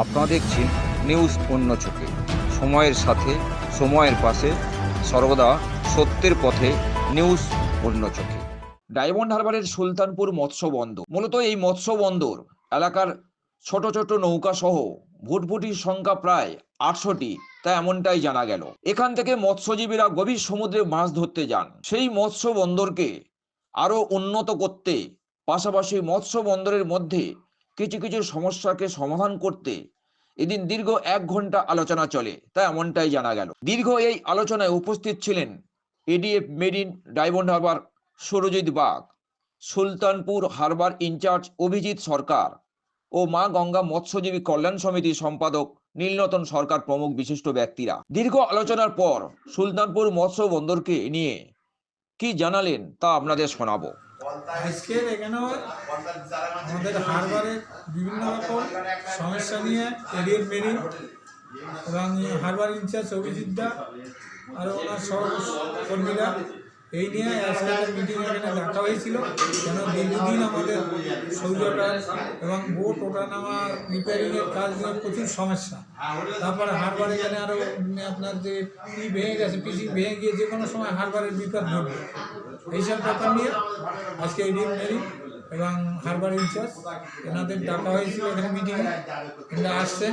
আপনারা দেখছেন নিউজ অন্য চোখে। সময়ের সাথে, সময়ের পাশে, সর্বদা সত্যের পথে নিউজ অন্য চোখে। ডায়মন্ড হারবারের সুলতানপুর মৎস্য বন্দর। মূলত এই মৎস্য বন্দর এলাকার ছোট ছোট নৌকা সহ ভুটভুটির সংখ্যা প্রায় আটশোটি, তা এমনটাই জানা গেল। এখান থেকে মৎস্যজীবীরা গভীর সমুদ্রে মাছ ধরতে যান। সেই মৎস্য বন্দরকে আরও উন্নত করতে পাশাপাশি মৎস্য বন্দরের মধ্যে কিছু কিছু সমস্যাকে সমাধান করতে এদিন দীর্ঘ এক ঘণ্টা আলোচনা চলে তা এমনটাই জানা গেল। দীর্ঘ এই আলোচনায় উপস্থিত ছিলেন ADF marine Diamond Harbour Surajit Bag, Sultanpur harbour incharge Abhijit Sarkar ও মা গঙ্গা মৎস্যজীবী কল্যাণ সমিতির সম্পাদক নীলনতন সরকার প্রমুখ বিশিষ্ট ব্যক্তিরা। দীর্ঘ আলোচনার পর সুলতানপুর মৎস্য বন্দরকে নিয়ে কি জানালেন তা আপনাদের শোনাবো। আজকের এখানে আমাদের হারবারের বিভিন্ন রকম সমস্যা নিয়ে এরিয়ার মেরিন এবং হারবার ইনচার্জ অভিজিৎ দা আর ওনার সহকর্মীরা এই নিয়ে আজকের মিটিং এখানে ডাকা হয়েছিল। কেন দীর্ঘদিন আমাদের সৌজটার এবং বোট ওঠানামা রিপেয়ারিংয়ের কাজ প্রচুর সমস্যা। তারপরে হারবার এখানে আরও আপনার যে পি ভেঙে গেছে পিসি ভেঙে গিয়ে যে কোনো সময় হারবারের বিপদ ঘটবে। এইসব ব্যাপার নিয়ে আজকে এই মেরিন এবং হারবার ইনচার্জ, এনাদের ডাকা হয়েছিল এখানে মিটিংয়ে এনারা আসছেন।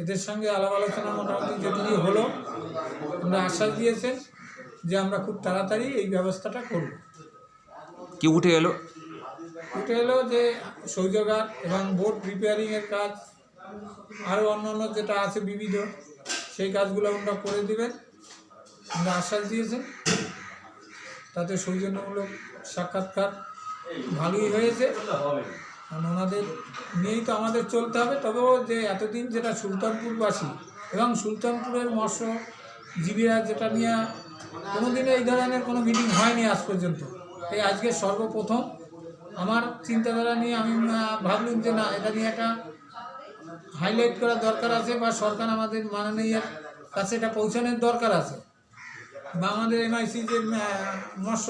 এদের সঙ্গে আলাপ আলোচনা মোটামুটি যেটুকু হলো। আমরা আশ্বাস দিয়েছেন। যে আমরা খুব তাড়াতাড়ি এই ব্যবস্থাটা করব। কি উঠে এলো? উঠে এলো যে শৌচাগার এবং বোট রিপেয়ারিংয়ের কাজ আরও অন্য অন্য যেটা আছে বিবিধ সেই কাজগুলো ওনারা করে দেবেন। আমরা আশ্বাস দিয়েছেন। তাতে সৌজন্যমূলক সাক্ষাৎকার ভালোই হয়েছে। কারণ ওনাদের নিয়েই তো আমাদের চলতে হবে। তবেও যে এতদিন যেটা সুলতানপুরবাসী এবং সুলতানপুরের মৎস্যজীবীরা যেটা নিয়ে কোনোদিনও এই ধরনের কোনো মিটিং হয়নি আজ পর্যন্ত। এই আজকে সর্বপ্রথম আমার চিন্তাধারা নিয়ে আমি ভাবলাম যে না, এটা নিয়ে একটা হাইলাইট করার দরকার আছে বা সরকার আমাদের মাননীয় কাছে এটা পৌঁছানোর দরকার আছে। বা আমাদের এমআইসি যে মৎস্য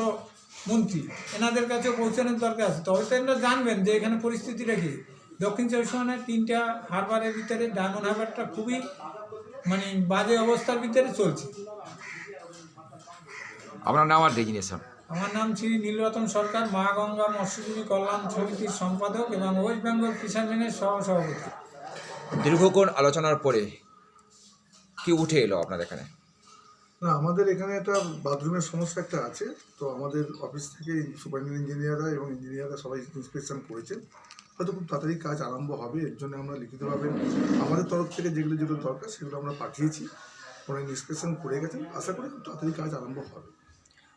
মন্ত্রী, এনাদের কাছেও পৌঁছানোর দরকার আছে। তবে তো এনারা জানবেন যে এখানে পরিস্থিতিটা কি। দক্ষিণ চব্বিশ পরগনার তিনটা হারবারের ভিতরে ডায়মন্ড হারবারটা খুবই মানে বাজে অবস্থার ভিতরে চলছে। আপনার নাম আর ডেজিনেশন আমার নাম শ্রী নীলরতন সরকার মা গঙ্গা মৎস্যজীবী কল্যাণ সমিতির সম্পাদক এবং ওয়েস্ট বেঙ্গল কিষাণের সহ সভাপতি দীর্ঘক্ষণ আলোচনার পরে কি উঠে এলো আপনার এখানে? না আমাদের এখানে একটা বাথরুমের সমস্যা একটা আছে। তো আমাদের অফিস থেকে সুপারিনটেন্ডেন্ট ইঞ্জিনিয়াররা এবং ইঞ্জিনিয়াররা সবাই ইন্সপেকশন করেছেন হয়তো খুব তাড়াতাড়ি কাজ আরম্ভ হবে এর জন্য আমরা লিখিতভাবে আমাদের তরফ থেকে যেগুলো যেগুলো দরকার সেগুলো আমরা পাঠিয়েছি। ওনারা ইন্সপেকশন করে গেছেন। আশা করি খুব তাড়াতাড়ি কাজ আরম্ভ হবে।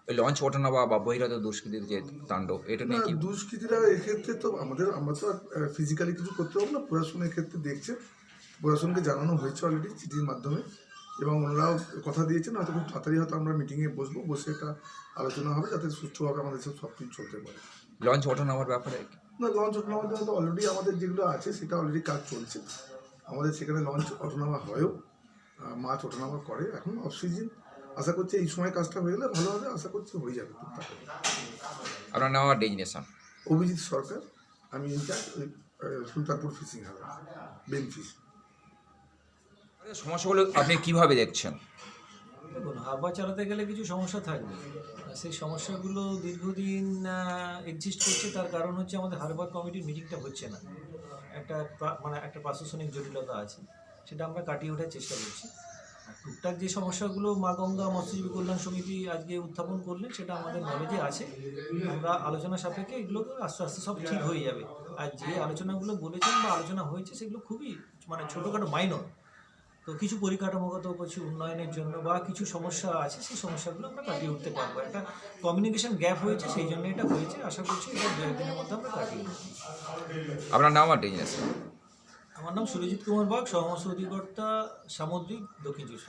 ওই লঞ্চ ওঠানো বা বা বহিরাত দুষ্কৃতির যে তাণ্ডব এটা নিয়ে কি দুষ্কৃতীরা এক্ষেত্রে তো আমাদের আমরা তো ফিজিক্যালি কিছু করতে পারব না প্রশাসনের ক্ষেত্রে দেখছে প্রশাসনকে জানানো হয়েছে অলরেডি চিঠির মাধ্যমে এবং ওনারাও কথা দিয়েছেন হয়তো খুব তাড়াতাড়ি হয়তো আমরা মিটিংয়ে বসবো বসে একটা আলোচনা হবে যাতে সুষ্ঠুভাবে আমাদের সব সব কিছু চলতে পারে। লঞ্চ ওঠানোর ব্যাপারে? না লঞ্চ ওঠানামার জন্য তো অলরেডি আমাদের যেগুলো আছে সেটা অলরেডি কাজ চলছে। আমাদের সেখানে লঞ্চ ওঠানামা হয়ও মাছ ওঠানামা করে এখন অফ সিজন আশা করছি এই সময় কাজটা হয়ে গেলে ভালো হবে আশা করছি হয়ে যাবে খুব তাড়াতাড়ি আপনার নাম আর ডেজিনেশন অভিজিৎ সরকার আমি ইনচার্জ ওই সুলতানপুর ফিশিং হারবার বেন ফিশ সমস্যাগুলো আপনি কীভাবে দেখছেন? দেখুন হারবার চালাতে গেলে কিছু সমস্যা থাকবে। সেই সমস্যাগুলো দীর্ঘদিন এক্সিস্ট করছে তার কারণ হচ্ছে আমাদের হারবার কমিটির মিটিংটা হচ্ছে না। একটা মানে একটা প্রশাসনিক জটিলতা আছে সেটা আমরা কাটিয়ে ওঠার চেষ্টা করছি। টুকটাক যে সমস্যাগুলো মা গঙ্গা মৎস্যজীবী কল্যাণ সমিতি আজকে উত্থাপন করলেন সেটা আমাদের নলেজে আছে। আমরা আলোচনা সাপেক্ষে এগুলো আস্তে আস্তে সব ঠিক হয়ে যাবে। আর যে আলোচনাগুলো বলেছেন বা আলোচনা হয়েছে সেগুলো খুবই মানে ছোটোখাটো মাইনর তো কিছু পরিকাঠামোগত, কিছু উন্নয়নের জন্য বা কিছু সমস্যা আছে, সেই সমস্যাগুলো আমরা কাটিয়ে উঠতে পারব। একটা কমিউনিকেশন গ্যাপ হয়েছে, সেই জন্য এটা হয়েছে। আশা করছি এটা দু একদিনের মধ্যে আমরা কাটিয়ে উঠবো। আপনার নাম আর আমার নাম সুরজিৎ কুমার বাগ সহমস্য অধিকর্তা সামুদ্রিক দক্ষিণ চব্বিশ।